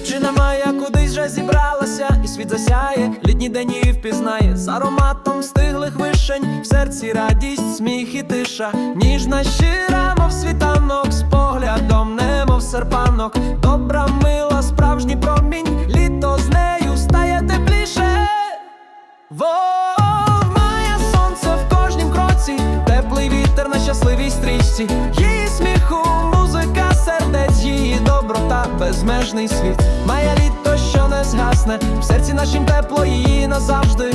Дівчина моя кудись вже зібралася, і світ засяє, літній день її впізнає. З ароматом стиглих вишень, в серці радість, сміх і тиша, ніжна щира, мов світанок, з поглядом, немов серпанок, добра, мила, справжній промінь, літо з нею стає тепліше. Вов, має сонце в кожнім кроці, теплий вітер на щасливій стрічці, безмежний світ. Має літо, що не згасне, в серці нашім тепло її назавжди.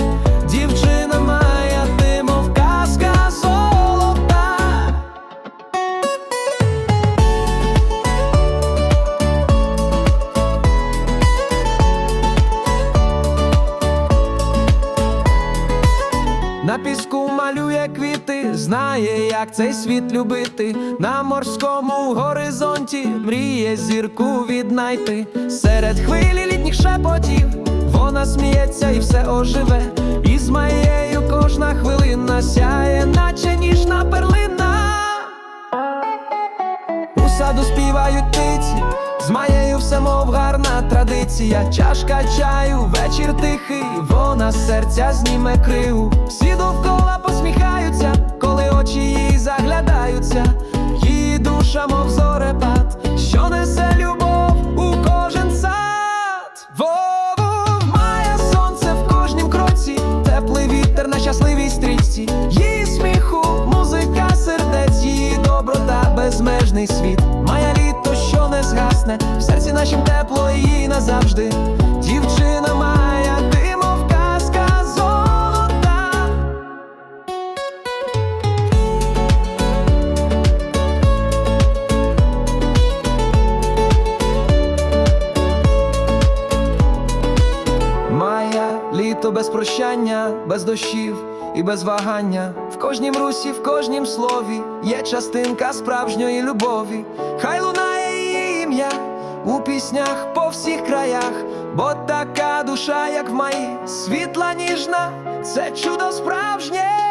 На піску малює квіти, знає, як цей світ любити. На морському горизонті мріє зірку віднайти. Серед хвилі літніх шепотів вона сміється і все оживе. І з моєю кожна хвилина сяє, наче ніжна перлина. У саду співають птиці, з маєю все мов гарна традиція. Чашка чаю, вечір тихий, вона серця зніме криву. Всі довкола посміхаються, коли очі її заглядаються. Її душа, мов зорепад, що несе любов у кожен сад. Вову має сонце в кожнім кроці, теплий вітер на щасливій стрічці. Її сміху, музика, сердець, її доброта, безмежний світ. Має літо, що не згасне, в серці нашім тепло її назавжди. Літо без прощання, без дощів і без вагання. В кожнім русі, в кожнім слові є частинка справжньої любові. Хай лунає її ім'я у піснях по всіх краях, бо така душа, як в маї, світла ніжна, це чудо справжнє.